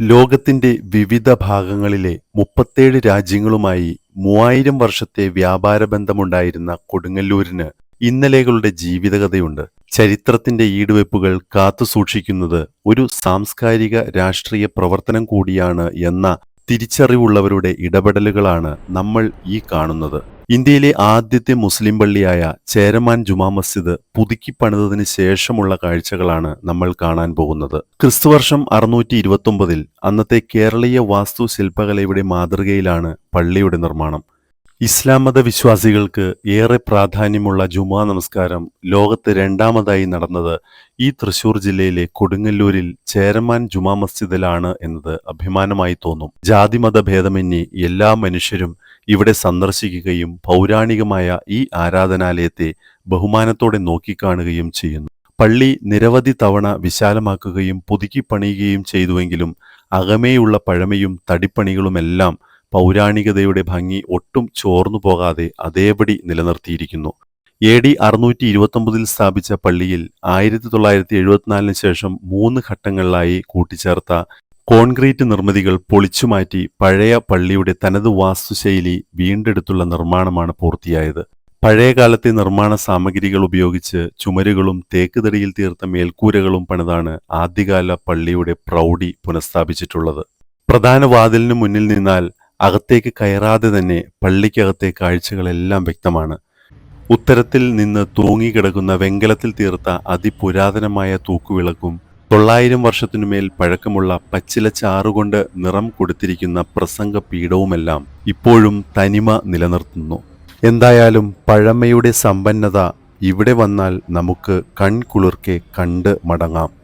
ലോകത്തിന്റെ വിവിധ ഭാഗങ്ങളിലെ മുപ്പത്തേഴ് രാജ്യങ്ങളുമായി മൂവായിരം വർഷത്തെ വ്യാപാര ബന്ധമുണ്ടായിരുന്ന കൊടുങ്ങല്ലൂരിന് ഇന്നലെകളുടെ ജീവിതകഥയുണ്ട്. ചരിത്രത്തിന്റെ ഈടുവെപ്പുകൾ കാത്തുസൂക്ഷിക്കുന്നത് ഒരു സാംസ്കാരിക രാഷ്ട്രീയ പ്രവർത്തനം കൂടിയാണ് എന്ന തിരിച്ചറിവുള്ളവരുടെ ഇടപെടലുകളാണ് നമ്മൾ ഈ കാണുന്നത്. ഇന്ത്യയിലെ ആദ്യത്തെ മുസ്ലിം പള്ളിയായ ചേരമാൻ ജുമാ മസ്ജിദ് പുതുക്കി പണിതതിന് ശേഷമുള്ള കാഴ്ചകളാണ് നമ്മൾ കാണാൻ പോകുന്നത്. ക്രിസ്തുവർഷം അറുന്നൂറ്റി ഇരുപത്തി അന്നത്തെ കേരളീയ വാസ്തു ശില്പകലയുടെ മാതൃകയിലാണ് പള്ളിയുടെ നിർമ്മാണം. ഇസ്ലാം മത വിശ്വാസികൾക്ക് ഏറെ പ്രാധാന്യമുള്ള ജുമാ നമസ്കാരം ലോകത്ത് രണ്ടാമതായി നടന്നത് ഈ തൃശൂർ ജില്ലയിലെ കൊടുങ്ങല്ലൂരിൽ ചേരമാൻ ജുമാ മസ്ജിദിലാണ് എന്നത് അഭിമാനമായി തോന്നും. ജാതിമത ഭേദമന്യേ എല്ലാ മനുഷ്യരും ഇവിടെ സന്ദർശിക്കുകയും പൗരാണികമായ ഈ ആരാധനാലയത്തെ ബഹുമാനത്തോടെ നോക്കിക്കാണുകയും ചെയ്യുന്നു. പള്ളി നിരവധി തവണ വിശാലമാക്കുകയും പുതുക്കി പണിയുകയും ചെയ്തുവെങ്കിലും അകമേയുള്ള പഴമയും തടിപ്പണികളുമെല്ലാം പൗരാണികതയുടെ ഭംഗി ഒട്ടും ചോർന്നു പോകാതെ അതേപടി നിലനിർത്തിയിരിക്കുന്നു. എ ഡി അറുന്നൂറ്റി ഇരുപത്തൊമ്പതിൽ സ്ഥാപിച്ച പള്ളിയിൽ ആയിരത്തി തൊള്ളായിരത്തി എഴുപത്തിനാലിന് ശേഷം മൂന്ന് ഘട്ടങ്ങളിലായി കൂട്ടിച്ചേർത്ത കോൺക്രീറ്റ് നിർമ്മിതികൾ പൊളിച്ചുമാറ്റി പഴയ പള്ളിയുടെ തനത് വാസ്തുശൈലി വീണ്ടെടുത്തുള്ള നിർമ്മാണമാണ് പൂർത്തിയായത്. പഴയകാലത്തെ നിർമ്മാണ സാമഗ്രികൾ ഉപയോഗിച്ച് ചുമരുകളും തേക്കുതടിയിൽ തീർത്ത മേൽക്കൂരകളും പണിതാണ് ആദ്യകാല പള്ളിയുടെ പ്രൗഢി പുനഃസ്ഥാപിച്ചിട്ടുള്ളത്. പ്രധാന വാതിലിന് മുന്നിൽ നിന്നാൽ അകത്തേക്ക് കയറാതെ തന്നെ പള്ളിക്കകത്തെ കാഴ്ചകളെല്ലാം വ്യക്തമാണ്. ഉത്തരത്തിൽ നിന്ന് തൂങ്ങിക്കിടക്കുന്ന വെങ്കലത്തിൽ തീർത്ത അതിപുരാതനമായ തൂക്കുവിളക്കും തൊള്ളായിരം വർഷത്തിനുമേൽ പഴക്കമുള്ള പച്ചില ചാറുകൊണ്ട് നിറം കൊടുത്തിരിക്കുന്ന പ്രസംഗ പീഠവുമെല്ലാം ഇപ്പോഴും തനിമ നിലനിർത്തുന്നു. എന്തായാലും പഴമയുടെ സമ്പന്നത ഇവിടെ വന്നാൽ നമുക്ക് കൺകുളിർക്കെ കണ്ട് മടങ്ങാം.